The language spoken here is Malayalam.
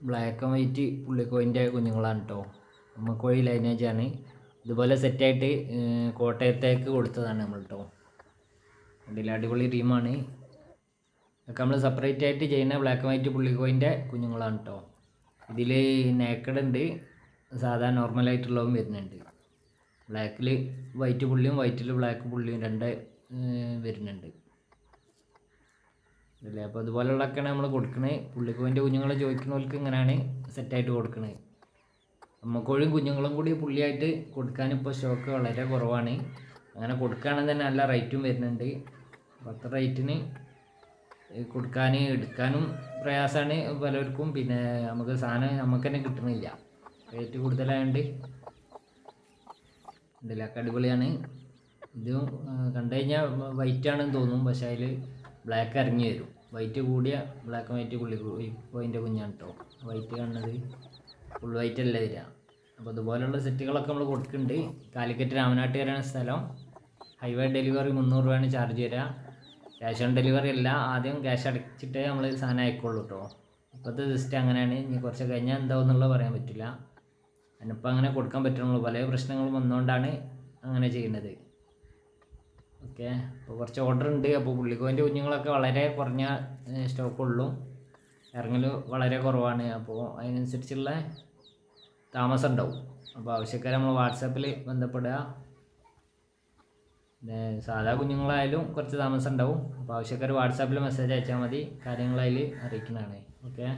ബ്ലാക്ക് ആൻഡ് വൈറ്റ് പുള്ളിക്കോയിന്റെ കുഞ്ഞുങ്ങളാണ് കേട്ടോ അമ്മക്കോഴി ലൈനേജാണ് ഇതുപോലെ സെറ്റായിട്ട് കോട്ടയത്തേക്ക് കൊടുത്തതാണ് നമ്മൾ കേട്ടോ അതിൽ അടിപൊളി ടീമാണ് ഇതൊക്കെ നമ്മൾ സെപ്പറേറ്റ് ആയിട്ട് ചെയ്യുന്ന ബ്ലാക്ക് ആൻഡ് വൈറ്റ് പുള്ളിക്കോയിന്റെ കുഞ്ഞുങ്ങളാണ് കേട്ടോ ഇതിൽ നേക്കഡ് ഉണ്ട്. സാധാ നോർമലായിട്ടുള്ളതും വരുന്നുണ്ട്. ബ്ലാക്കിൽ വൈറ്റ് പുള്ളിയും വൈറ്റിൽ ബ്ലാക്ക് പുള്ളിയും രണ്ട് വരുന്നുണ്ട്. അല്ലേ? അപ്പോൾ അതുപോലുള്ളതൊക്കെയാണ് നമ്മൾ കൊടുക്കണത് പുള്ളിക്കോവിന്റെ കുഞ്ഞുങ്ങളെ ചോദിക്കുന്നവർക്ക് ഇങ്ങനെയാണ് സെറ്റായിട്ട് കൊടുക്കണത് അമ്മക്കോഴും കുഞ്ഞുങ്ങളും കൂടി പുള്ളിയായിട്ട് കൊടുക്കാൻ ഇപ്പോൾ സ്റ്റോക്ക് വളരെ കുറവാണ്. അങ്ങനെ കൊടുക്കുകയാണെങ്കിൽ തന്നെ നല്ല റേറ്റും വരുന്നുണ്ട്. അപ്പോൾ അത്ര റേറ്റിന് കൊടുക്കാൻ എടുക്കാനും പ്രയാസമാണ് പലർക്കും. പിന്നെ നമുക്ക് സാധനം നമുക്ക് തന്നെ കിട്ടണില്ല. റേറ്റ് കൂടുതലായതുകൊണ്ട് ഇതിലൊക്കെ അടിപൊളിയാണ്. ഇതും കണ്ടു കഴിഞ്ഞാൽ വൈറ്റാണെന്ന് തോന്നും. പക്ഷേ അതിൽ ബ്ലാക്ക് ഇറങ്ങി വരും. വൈറ്റ് കൂടിയ ബ്ലാക്ക് വൈറ്റ് പുള്ളി ഇപ്പോൾ അതിന്റെ കുഞ്ഞാണ് കേട്ടോ വൈറ്റ് കാണുന്നത് ഫുൾ വൈറ്റ് അല്ല വരിക. അപ്പോൾ ഇതുപോലെയുള്ള സെറ്റുകളൊക്കെ നമ്മൾ കൊടുക്കുന്നുണ്ട് കാലിക്കറ്റ് രാമനാട്ടുകാരാണ് സ്ഥലം. ഹൈവേ ഡെലിവറി മുന്നൂറ് രൂപയാണ് ചാർജ് തരിക ക്യാഷ് ഓൺ ഡെലിവറി അല്ല ആദ്യം ക്യാഷ് അടച്ചിട്ടേ നമ്മൾ സാധനം അയക്കുള്ളൂ കേട്ടോ ഇപ്പോഴത്തെ സിസ്റ്റം അങ്ങനെയാണ്. ഇനി കുറച്ച് കഴിഞ്ഞാൽ എന്താവെന്നുള്ളത് പറയാൻ പറ്റില്ല. അതിനിപ്പോൾ അങ്ങനെ കൊടുക്കാൻ പറ്റുള്ളൂ പല പ്രശ്നങ്ങളും വന്നുകൊണ്ടാണ് അങ്ങനെ ചെയ്യുന്നത് ഓക്കെ. അപ്പോൾ കുറച്ച് ഓർഡർ ഉണ്ട്. അപ്പോൾ പുള്ളിക്കോന്റെ കുഞ്ഞുങ്ങളൊക്കെ വളരെ കുറഞ്ഞ സ്റ്റോക്കുള്ളൂ ഇറങ്ങൽ വളരെ കുറവാണ്. അപ്പോൾ അതിനനുസരിച്ചുള്ള താമസം ഉണ്ടാവും അപ്പോൾ ആവശ്യക്കാർ നമ്മൾ വാട്സാപ്പിൽ ബന്ധപ്പെടുക. സാധാ കുഞ്ഞുങ്ങളായാലും കുറച്ച് താമസം ഉണ്ടാവും അപ്പോൾ ആവശ്യക്കാർ വാട്സാപ്പിൽ മെസ്സേജ് അയച്ചാൽ മതി. കാര്യങ്ങളതിൽ അറിയിക്കുന്നതാണ്. ഓക്കെ.